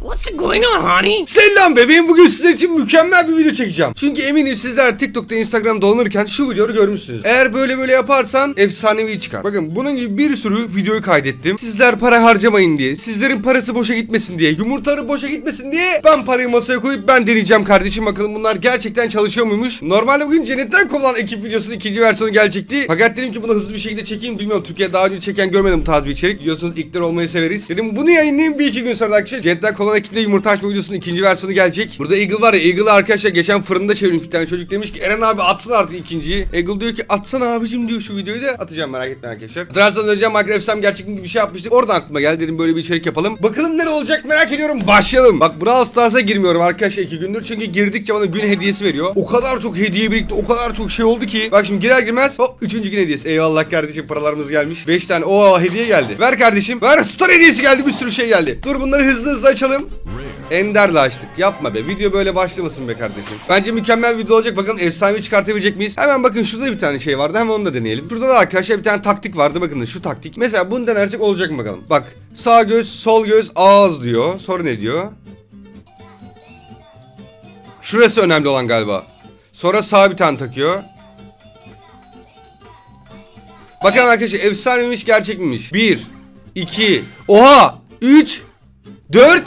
What's going on, honey? Selam bebeğim bugün sizler için mükemmel bir video çekeceğim. Çünkü eminim sizler TikTok'ta Instagram dolanırken şu videoyu görmüşsünüz. Eğer böyle böyle yaparsan efsanevi çıkar. Bakın bunun gibi bir sürü videoyu kaydettim. Sizler para harcamayın diye, sizlerin parası boşa gitmesin diye, yumurtaları boşa gitmesin diye ben parayı masaya koyup ben deneyeceğim kardeşim bakalım bunlar gerçekten çalışıyor muymuş. Normalde bugün cennetten kovulan ekip videosunun ikinci versiyonu gelecekti. Fakat dedim ki bunu hızlı bir şekilde çekeyim. Bilmiyorum Türkiye daha önce çeken görmedim bu tarz bir içerik. Biliyorsunuz ilkler olmayı severiz. Dedim bunu yayınlayayım bir iki gün sonra arkadaşlar. Cennetten kovulan ekiple yumurta açma videosunun ikinci versiyonu gelecek. Burada Eagle var ya Eagle'ı arkadaşlar geçen fırında çevirmiş bir tane çocuk demiş ki Eren abi atsın artık ikinciyi. Eagle diyor ki atsana abicim diyor şu videoyu da atacağım merak etme arkadaşlar. Hatırlarsanız önce Minecraft Efsam gerçekten gibi bir şey yapmıştık. Oradan aklıma geldi dedim böyle bir içerik yapalım. Bakalım ne olacak merak ediyorum. Başlayalım. Bak Brawl Stars'a girmiyorum arkadaşlar iki gündür. Çünkü girdikçe bana gün hediyesi veriyor. O kadar çok hediye birikti. O kadar çok şey oldu ki. Bak şimdi girer girmez hop üçüncü gün hediyesi. Eyvallah kardeşim paralarımız gelmiş. 5 tane o hediye geldi. Ver kardeşim. Ver star hediyesi geldi. Bir sürü şey geldi. Dur bunları hızlı hızlı açalım. Ender'le açtık. Yapma be. Video böyle başlamasın be kardeşim. Bence mükemmel video olacak. Bakalım efsanevi çıkartabilecek miyiz? Hemen bakın şurada bir tane şey vardı. Hemen onu da deneyelim. Şurada da arkadaşlar bir tane taktik vardı. Bakın şu taktik. Mesela bunu denersek olacak mı bakalım. Bak sağ göz, sol göz, ağız diyor. Sonra ne diyor? Şurası önemli olan galiba. Sonra sağ bir tane takıyor. Bakın arkadaşlar efsane miymiş gerçek miymiş? 1 2 Oha 3 4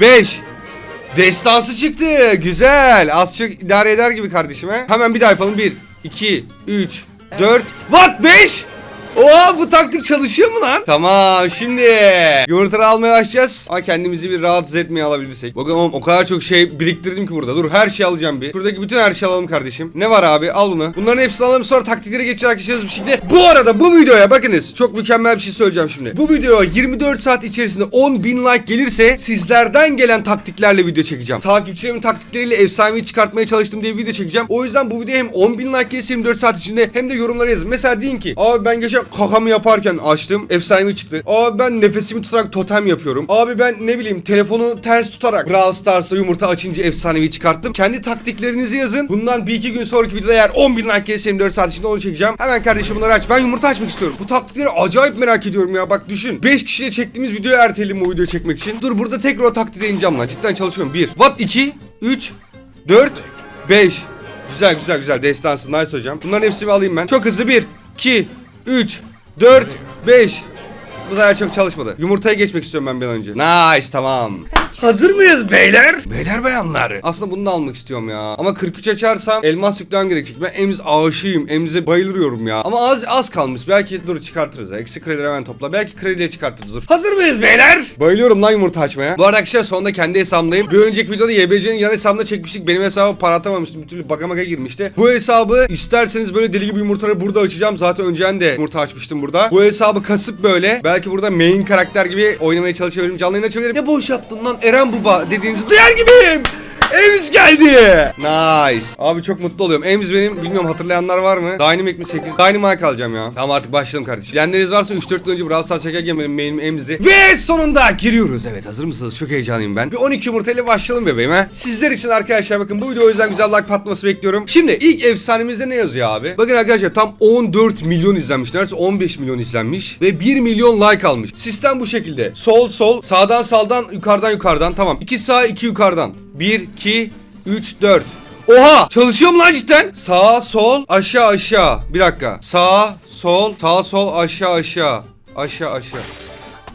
5 Destansı çıktı. Güzel. Az çok idare eder gibi kardeşim he. Hemen bir daha yapalım. 1 2 3 4 What 5 Oha bu taktik çalışıyor mu lan? Tamam şimdi yumurtaları almaya başlayacağız. Ama kendimizi bir rahatsız etmeye alabilsek. Bakın o kadar çok şey biriktirdim ki burada. Dur her şeyi alacağım bir. Şuradaki bütün her şeyi alalım kardeşim. Ne var abi al bunu. Bunların hepsini alalım sonra taktiklere geçeceğiz arkadaşlar bir şekilde. Bu arada bu videoya bakınız çok mükemmel bir şey söyleyeceğim şimdi. Bu videoya 24 saat içerisinde 10 bin like gelirse sizlerden gelen taktiklerle video çekeceğim. Takipçilerimin taktikleriyle efsanevi çıkartmaya çalıştım diye video çekeceğim. O yüzden bu videoya hem 10 bin like gelirse 24 saat içinde hem de yorumlara yazın. Mesela deyin ki abi ben geçen kakamı yaparken açtım. Efsanevi çıktı. Abi ben nefesimi tutarak totem yapıyorum. Abi ben ne bileyim telefonu ters tutarak Brawl Stars'a yumurta açınca efsanevi çıkarttım. Kendi taktiklerinizi yazın. Bundan bir iki gün sonraki videoda eğer 10 bin like gelirse 24 saat içinde onu çekeceğim. Hemen kardeşim bunları aç. Ben yumurta açmak istiyorum. Bu taktikleri acayip merak ediyorum ya. Bak düşün. 5 kişiyle çektiğimiz videoyu erteledim bu videoyu çekmek için. Dur burada tekrar o taktiği deneyeceğim lan. Cidden çalışıyorum. 1. What 2 3 4 5 Güzel güzel güzel. Destansı. Nice hocam. Bunların hepsini alayım ben. Çok hızlı. 1 2 3 4 5 bu sefer çok çalışmadı. Yumurtaya geçmek istiyorum ben bir an önce. Nice tamam. Hazır mıyız beyler? Beyler bayanlar. Aslında bunu da almak istiyorum ya. Ama 43 açarsam elmas yüklen gerekecek. Ben Emz aşığıyım. Emz'e bayılıyorum ya. Ama az az kalmış. Belki dur çıkartırız. ya. Eksi kredileri hemen topla. Belki krediyle çıkartırız dur. Hazır mıyız beyler? Bayılıyorum lan yumurta açmaya. Bu arada arkadaşlar sonunda kendi hesabımdayım. Bir önceki videoda YBC'nin yan hesabında çekmiştik. Benim hesabı para atamamıştım. Bir türlü baka maka girmişti. Bu hesabı isterseniz böyle deli gibi yumurtaları burada açacağım. Zaten önceden de yumurta açmıştım burada. Bu hesabı kasıp böyle belki burada main karakter gibi oynamaya çalışabilirim. Canlı yayın açabilirim. Ne boş yaptın lan Eren Baba dediğinizi duyar gibiyim. Emz geldi. Nice. Abi çok mutlu oluyorum. Emz benim bilmiyorum hatırlayanlar var mı? Dynamic mi 8? Dynamite alacağım ya. Tamam artık başlayalım kardeşim. Yenleriniz varsa 3-4 yıl önce Brawl Stars çekerken benim main'im Emz'di. Ve sonunda giriyoruz. Evet hazır mısınız? Çok heyecanlıyım ben. Bir 12 yumurtayla başlayalım bebeğim ha. Sizler için arkadaşlar bakın bu video o yüzden güzel like patlaması bekliyorum. Şimdi ilk efsanemizde ne yazıyor abi? Bakın arkadaşlar tam 14 milyon izlenmiş. Neredeyse 15 milyon izlenmiş. Ve 1 milyon like almış. Sistem bu şekilde. Sol sol sağdan saldan yukarıdan yukarıdan tamam. 2 sağ 2 yukarıdan. 1 2 3 4 Oha! Çalışıyor mu lan cidden? Sağ, sol, aşağı, aşağı. Bir dakika. Sağ, sol, sağ, sol, aşağı, aşağı. Aşağı, aşağı.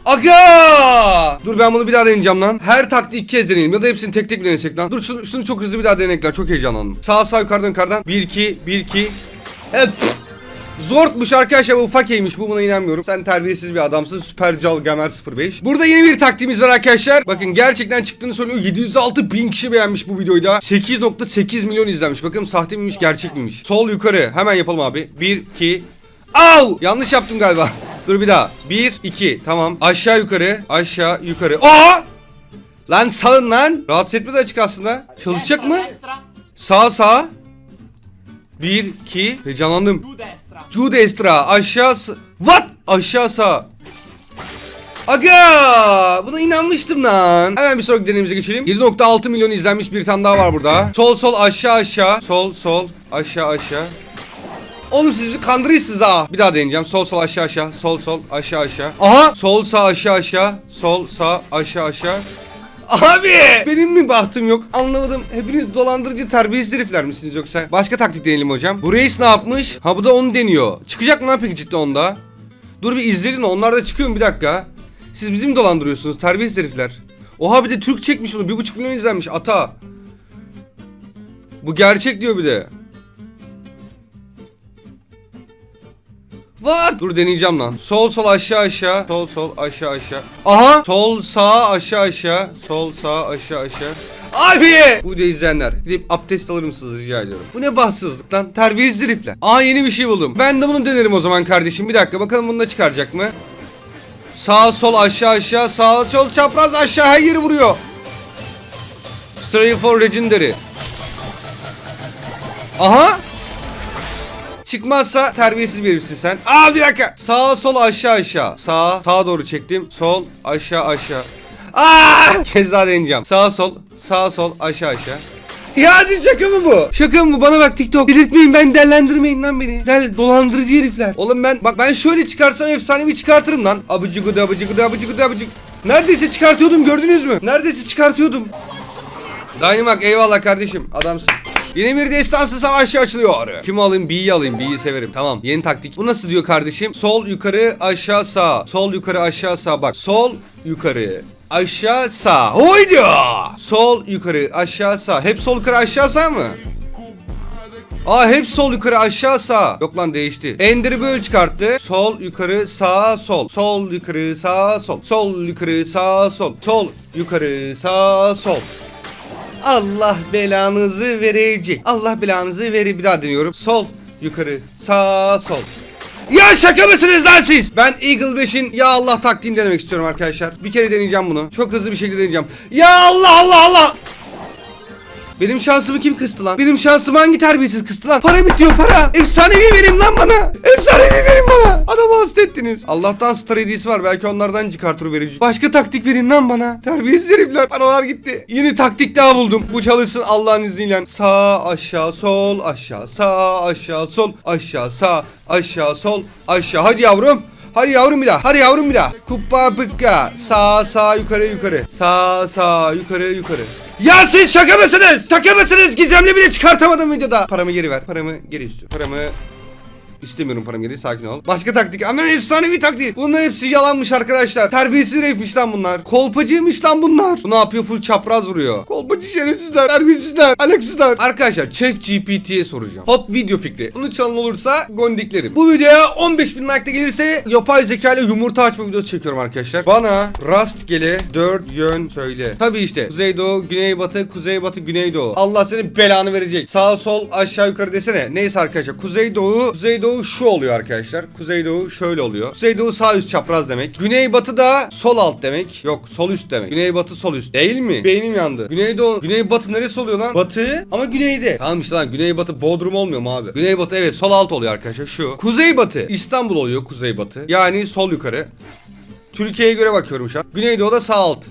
Aga! Dur ben bunu bir daha deneyeceğim lan. Her taktiği ilk kez deneyelim ya da hepsini tek tek mi denesek lan. Dur şunu, şunu çok hızlı bir daha denekler. Çok heyecanlandım. Sağ sağ yukarıdan yukarıdan. 1 2 1 2. Evet. Zortmuş arkadaşlar bu ufakeymiş bu buna inanmıyorum. Sen terbiyesiz bir adamsın. Süper Cal Gamer 05. Burada yeni bir taktiğimiz var arkadaşlar. Bakın gerçekten çıktığını söylüyor. 706 bin kişi beğenmiş bu videoyu da. 8.8 milyon izlenmiş. Bakın sahte miymiş gerçek miymiş. Sol yukarı. Hemen yapalım abi. 1 2 Au! Yanlış yaptım galiba. Dur bir daha. 1 2 tamam. Aşağı yukarı. Aşağı yukarı. Aa! Lan salın lan. Rahatsız etmedi açık aslında. Çalışacak mı? Sağ sağ. 1 2 Heyecanlandım. Giù destra. Giù destra aşağı What? Aşağı sağ. Aga! Buna inanmıştım lan. Hemen bir sonraki deneyimize geçelim. 7.6 milyon izlenmiş bir tane daha var burada. Sol sol aşağı aşağı. Sol sol aşağı aşağı. Oğlum siz bizi kandırıyorsunuz ha. Bir daha deneyeceğim. Sol sol aşağı aşağı. Sol sol aşağı aşağı. Aha! Sol sağ aşağı aşağı. Sol sağ aşağı aşağı. Abi benim mi bahtım yok anlamadım. Hepiniz dolandırıcı terbiyesiz herifler misiniz yoksa? Başka taktik deneyelim hocam. Bu reis ne yapmış? Ha bu da onu deniyor. Çıkacak mı lan peki cidden onda? Dur bir izleyin onlar da çıkıyor mu bir dakika. Siz bizi mi dolandırıyorsunuz terbiyesiz herifler? Oha bir de Türk çekmiş bunu. Bir buçuk milyon izlenmiş ata. Bu gerçek diyor bir de. What? Dur deneyeceğim lan. Sol sol aşağı aşağı. Sol sol aşağı aşağı. Aha. Sol sağ aşağı aşağı. Sol sağ aşağı aşağı. Abi! Bu videoyu izleyenler gidip abdest alır mısınız rica ediyorum. Bu ne bahtsızlık lan? Terbiyesiz herifler. Aa yeni bir şey buldum. Ben de bunu denerim o zaman kardeşim. Bir dakika bakalım bunu da çıkaracak mı? Sağ sol aşağı aşağı sağ sol çapraz aşağı her yeri vuruyor. Stray for Legendary. Aha! Çıkmazsa terbiyesiz bir herifsin sen. Aa bir dakika. Sağ sol aşağı aşağı. Sağ sağa doğru çektim. Sol aşağı aşağı. Aa! Kez daha deneyeceğim. Sağ sol sağ sol aşağı aşağı. Ya hadi şaka mı bu? Şaka mı bu? Bana bak TikTok. Delirtmeyin ben dellendirmeyin lan beni. Del dolandırıcı herifler. Oğlum ben bak ben şöyle çıkarsam efsanevi çıkartırım lan. Abıcı gudu abıcı gudu abıcı gudu abıcı. Neredeyse çıkartıyordum gördünüz mü? Neredeyse çıkartıyordum. Dynamax eyvallah kardeşim adamsın. Yeni bir destansı savaşı açılıyor. Kimi alayım? B'yi alayım. B'yi severim. Tamam. Yeni taktik. Bu nasıl diyor kardeşim? Sol yukarı aşağı sağ. Sol yukarı aşağı sağ. Bak. Sol yukarı aşağı sağ. Hoydu. Sol yukarı aşağı sağ. Hep sol yukarı aşağı sağ mı? Aa hep sol yukarı aşağı sağ. Yok lan değişti. Ender'i böyle çıkarttı. Sol yukarı sağ sol. Sol yukarı sağ sol. Sol yukarı sağ sol. Sol yukarı sağ sol. Allah belanızı verecek. Allah belanızı verir. Bir daha deniyorum. Sol, yukarı, sağ, sol. Ya şaka mısınız lan siz? Ben Eagle 5'in ya Allah taktiğini denemek istiyorum arkadaşlar. Bir kere deneyeceğim bunu. Çok hızlı bir şekilde deneyeceğim. Ya Allah Allah Allah! Benim şansımı kim kıstı lan? Benim şansımı hangi terbiyesiz kıstı lan? Para bitiyor para. Efsanevi verin lan bana. Efsanevi verin bana. Adamı hasta ettiniz. Allah'tan star hediyesi var. Belki onlardan çıkartır verici. Başka taktik verin lan bana. Terbiyesiz herifler. Paralar gitti. Yeni taktik daha buldum. Bu çalışsın Allah'ın izniyle. Sağ aşağı sol aşağı sağ aşağı sol aşağı sağ aşağı sol aşağı. Hadi yavrum. Hadi yavrum bir daha. Hadi yavrum bir daha. Kupa bıkka. Sağ sağ yukarı yukarı. Sağ sağ yukarı yukarı. Ya siz şaka mısınız? Şaka mısınız? Gizemli bile çıkartamadım videoda. Paramı geri ver. Paramı geri istiyorum. Paramı İstemiyorum param geri sakin ol. Başka taktik ama efsanevi taktik. Bunların hepsi yalanmış arkadaşlar. Terbiyesiz herifmiş lan bunlar. Kolpacıymış lan bunlar. Bu ne yapıyor? Full çapraz vuruyor. Kolpacı şerefsizler. Terbiyesizler. Alaksızlar. Arkadaşlar chat GPT'ye soracağım. Hop video fikri. Bunu çalan olursa gondiklerim. Bu videoya 15 bin like de gelirse yapay zeka yumurta açma videosu çekiyorum arkadaşlar. Bana rastgele 4 yön söyle. Tabi işte. Kuzeydoğu, güneybatı, kuzeybatı, güneydoğu. Allah senin belanı verecek. Sağ sol aşağı yukarı desene. Neyse arkadaşlar. Kuzeydoğu, kuzeydoğu şu oluyor arkadaşlar. Kuzeydoğu şöyle oluyor. Kuzeydoğu sağ üst çapraz demek. Güneybatı da sol alt demek. Yok sol üst demek. Güneybatı sol üst. Değil mi? Beynim yandı. Güneydoğu, güneybatı neresi oluyor lan? Batı ama güneyde. Tamam işte lan güneybatı Bodrum olmuyor mu abi? Güneybatı evet sol alt oluyor arkadaşlar şu. Kuzeybatı İstanbul oluyor kuzeybatı. Yani sol yukarı. Türkiye'ye göre bakıyorum şu an. Güneydoğu'da sağ alt.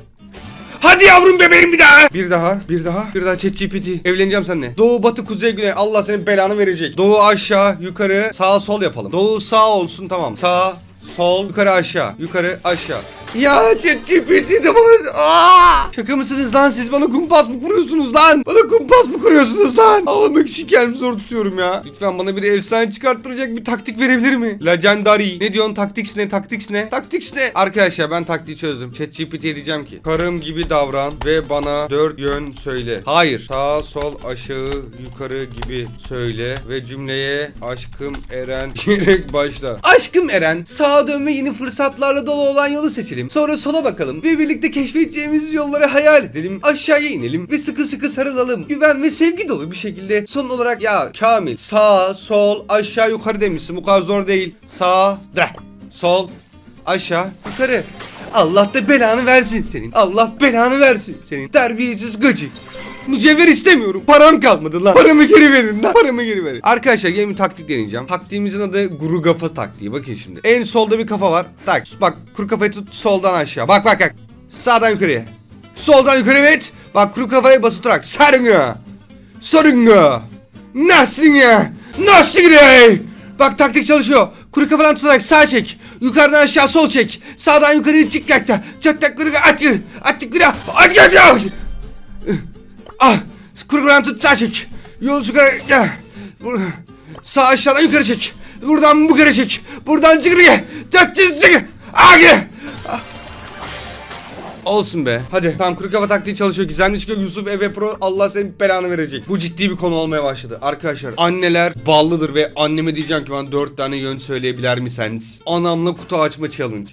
Hadi yavrum bebeğim bir daha. Bir daha, bir daha, bir daha ChatGPT. Evleneceğim seninle. Doğu, batı, kuzey, güney. Allah senin belanı verecek. Doğu aşağı, yukarı, sağ, sol yapalım. Doğu sağ olsun tamam. Sağ, sol, yukarı aşağı, yukarı aşağı. Ya ChatGPT de bana... Aa! Şaka mısınız lan siz bana kumpas mı kuruyorsunuz lan? Bana kumpas mı kuruyorsunuz lan? Ağlamak için kendimi zor tutuyorum ya. Lütfen bana bir efsane çıkarttıracak bir taktik verebilir mi? Legendary. Ne diyorsun taktiks ne? Taktiks ne? Taktiks ne? Arkadaşlar ben taktiği çözdüm. ChatGPT'ye diyeceğim ki. Karım gibi davran ve bana dört yön söyle. Hayır. Sağ sol aşağı yukarı gibi söyle ve cümleye aşkım Eren diyerek başla. Aşkım Eren sağa dön ve yeni fırsatlarla dolu olan yolu seçelim. Sonra sola bakalım ve birlikte keşfedeceğimiz yolları hayal edelim. Aşağıya inelim ve sıkı sıkı sarılalım. Güven ve sevgi dolu bir şekilde. Son olarak ya Kamil sağ sol aşağı yukarı demişsin. Bu kadar zor değil. Sağ de. Sol aşağı yukarı. Allah da belanı versin senin. Allah belanı versin senin. Terbiyesiz gıcık. Mücevher istemiyorum. Param kalmadı lan. Paramı geri verin lan. Paramı geri verin. Arkadaşlar yeni bir taktik deneyeceğim. Taktiğimizin adı guru kafa taktiği. Bakın şimdi. En solda bir kafa var. Tak. Bak kuru kafayı tut soldan aşağı. Bak bak bak. Sağdan yukarıya. Soldan yukarı evet. Bak kuru kafayı basıp durak. Sarınga. Sarınga. Nasıl ya? Nasıl ya? Bak taktik çalışıyor. Kuru kafadan tutarak sağ çek. Yukarıdan aşağı sol çek. Sağdan yukarı çık yakta. Çatlakları at gir. At gir. At gir. Ah. Kurguran tut sağ çek. Yol yukarı gel. Bur- Sağ aşağıdan yukarı çek. Buradan bu kere çek. Buradan çıkır gel. Dört çıkır. Ah gel. Olsun be. Hadi tamam kuru kafa taktiği çalışıyor. Gizemli çıkıyor. Yusuf Eve Pro Allah senin belanı verecek. Bu ciddi bir konu olmaya başladı. Arkadaşlar anneler ballıdır ve anneme diyeceğim ki bana 4 tane yön söyleyebilir misiniz? Anamla kutu açma challenge.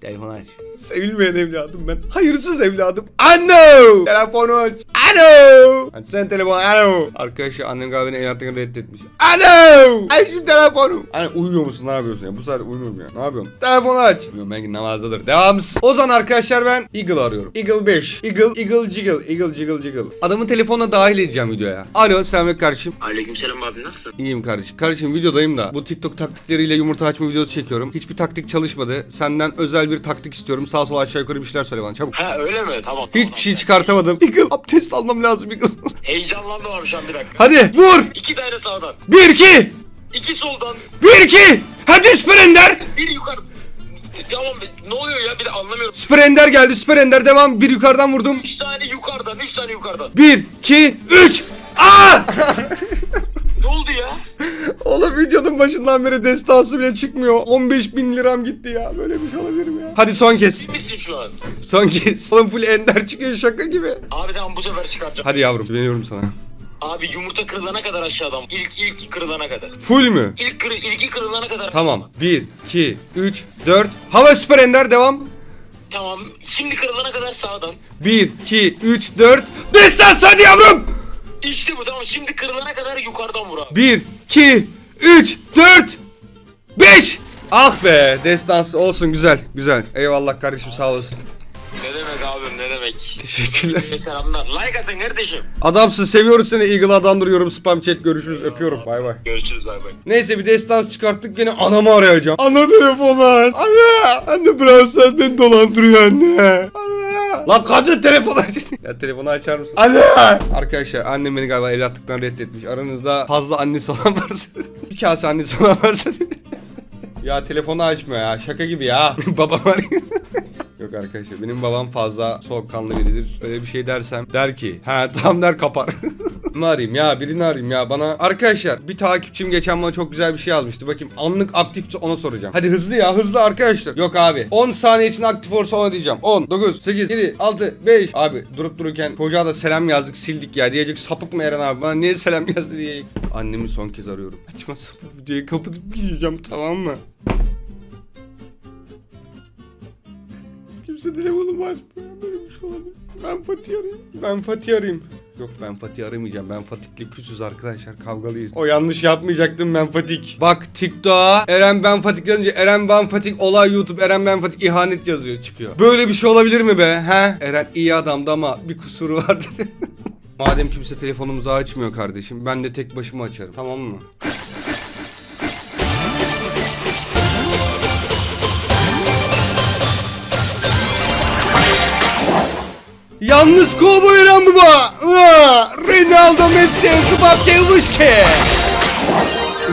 Telefonu aç. Sevilmeyen evladım ben. Hayırsız evladım. Ano! Telefonu aç. Ano! Aç sen telefonu. Ano! Arkadaşlar annem galiba beni evlatlıkla reddetmiş. Ano! Aç şu telefonu. Hani uyuyor musun? Ne yapıyorsun ya? Bu saat uyumuyorum ya. Ne yapıyorsun? Telefonu aç. Bilmiyorum belki namazdadır. Devam. O zaman arkadaşlar ben Eagle arıyorum. Eagle 5. Eagle, Eagle, Jiggle. Eagle, Jiggle, Jiggle. Adamın telefonuna dahil edeceğim videoya. Alo selam kardeşim. Aleykümselam abi nasılsın? İyiyim kardeşim. Kardeşim videodayım da bu TikTok taktikleriyle yumurta açma videosu çekiyorum. Hiçbir taktik çalışmadı. Senden özel bir taktik istiyorum. Sağ sol aşağı yukarı bir şeyler söyle bana çabuk. Ha öyle mi? Tamam. Hiçbir şey çıkartamadım. Eagle abdest almam lazım Eagle. Heyecanlandım abi şu an bir dakika. Hadi vur. İki tane sağdan. 1 2 iki soldan. 1 2 Hadi Süper Ender. Bir yukarı. Tamam ne oluyor ya bir de anlamıyorum. Süper Ender geldi. Süper Ender devam. Bir yukarıdan vurdum. Üç tane yukarıdan, üç tane yukarıdan. 1 2 3 Aa! Ne oldu ya? Oğlum videonun başından beri destansı bile çıkmıyor. 15 bin liram gitti ya. Böyle bir şey olabilir mi ya? Hadi son kez. Misin şu an? Son kez. Oğlum full Ender çıkıyor şaka gibi. Abi tamam bu sefer çıkartacağım. Hadi yavrum güveniyorum sana. Abi yumurta kırılana kadar aşağıdan. İlk ilk kırılana kadar. Full mü? İlk kırı, ilki kırılana kadar. Tamam. 1, 2, 3, 4. Hava süper ender devam. Tamam. Şimdi kırılana kadar sağdan. 1, 2, 3, 4. Destans hadi yavrum. İşte bu tamam. Şimdi kırılana kadar yukarıdan vur abi. 1, 2, 3, 4, 5. Ah be destans olsun güzel güzel. Eyvallah kardeşim sağ olasın. Ne demek abim ne demek. Teşekkürler. Selamlar. Like atın kardeşim. Adamsın seviyoruz seni Eagle adam duruyorum spam chat görüşürüz öpüyorum bay bay. Görüşürüz bay bay. Neyse bir destans çıkarttık gene anamı arayacağım. Ana telefonu aç. Anne. Anne Brawl beni dolandırıyor anne. Anne. Lan kadın telefonu aç. ya telefonu açar mısın? Anne. Arkadaşlar annem beni galiba evlatlıktan reddetmiş. Aranızda fazla annesi olan varsa. Bir kase annesi olan varsa. Ya telefonu açmıyor ya şaka gibi ya. Babam arıyor. Yok arkadaşlar benim babam fazla soğukkanlı biridir. Öyle bir şey dersem der ki ha tamam der kapar. Birini arayayım ya birini arayayım ya bana. Arkadaşlar bir takipçim geçen bana çok güzel bir şey yazmıştı. Bakayım anlık aktifse ona soracağım. Hadi hızlı ya hızlı arkadaşlar. Yok abi 10 saniye için aktif olursa ona diyeceğim. 10, 9, 8, 7, 6, 5. Abi durup dururken çocuğa da selam yazdık sildik ya. Diyecek sapık mı Eren abi bana niye selam yazdı diyecek. Annemi son kez arıyorum. Açmazsa bu videoyu kapatıp gideceğim tamam mı? Kimse telefonumu açmıyor. Böyle bir şey olabilir. Ben Fatih arayayım. Ben Fatih arayayım. Yok ben Fatih aramayacağım. Ben Fatih'le küsüz arkadaşlar. Kavgalıyız. O yanlış yapmayacaktım ben Fatih. Bak TikTok'a Eren ben Fatih yazınca Eren ben Fatih olay YouTube Eren ben Fatih ihanet yazıyor çıkıyor. Böyle bir şey olabilir mi be? He? Eren iyi adamdı ama bir kusuru vardı. Madem kimse telefonumuzu açmıyor kardeşim ben de tek başıma açarım. Tamam mı? Yalnız kovboy Eren baba. Ronaldo Messi, Mbappe, Vışke.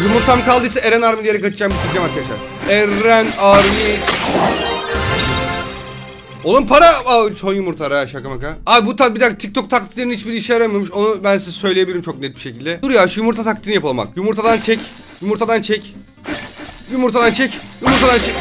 Yumurtam kaldıysa Eren Army diyerek açacağım bitireceğim arkadaşlar. Eren Army. Oğlum para Aa, son yumurta ha şaka maka. Abi bu tak bir dakika TikTok taktiklerinin hiçbir işe yaramıyormuş. Onu ben size söyleyebilirim çok net bir şekilde. Dur ya şu yumurta taktiğini yapalım bak. Yumurtadan çek. Yumurtadan çek. Yumurtadan çek. Yumurtadan çek.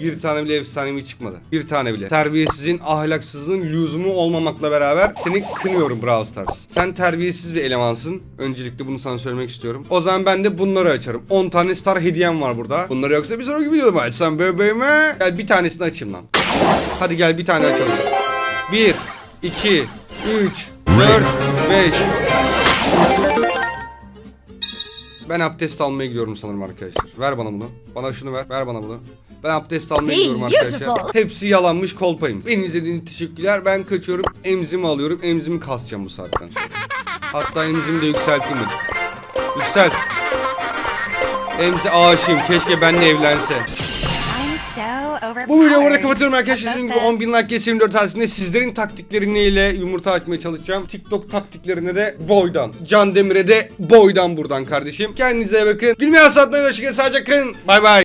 Bir tane bile efsanevi çıkmadı. Bir tane bile. Terbiyesizin, ahlaksızlığın lüzumu olmamakla beraber seni kınıyorum Brawl Stars. Sen terbiyesiz bir elemansın. Öncelikle bunu sana söylemek istiyorum. O zaman ben de bunları açarım. 10 tane star hediyem var burada. Bunları yoksa bir sonraki videoda mı açsam bebeğime? Gel bir tanesini açayım lan. Hadi gel bir tane açalım. 1, 2, 3, 4, 5. Ben abdest almaya gidiyorum sanırım arkadaşlar. Ver bana bunu. Bana şunu ver. Ver bana bunu. Ben abdest almaya gidiyorum arkadaşlar. Beautiful. Hepsi yalanmış kolpayım. Beni izlediğiniz için teşekkürler. Ben kaçıyorum. Emzimi alıyorum. Emzimi kasacağım bu saatten sonra. Hatta emzimi de yükselteyim azıcık. Yükselt. Emzi aşığım. Keşke benimle evlense. Bu videoyu burada kapatıyorum arkadaşlar. Dediğim gibi 10 bin like gelsin 24 tanesinde sizlerin taktikleriyle yumurta açmaya çalışacağım. TikTok taktiklerine de boydan. Can Demir'e de boydan buradan kardeşim. Kendinize bakın. Gülmeyi aslatmayın. Hoşçakalın. Sadece kalın. Bay bay.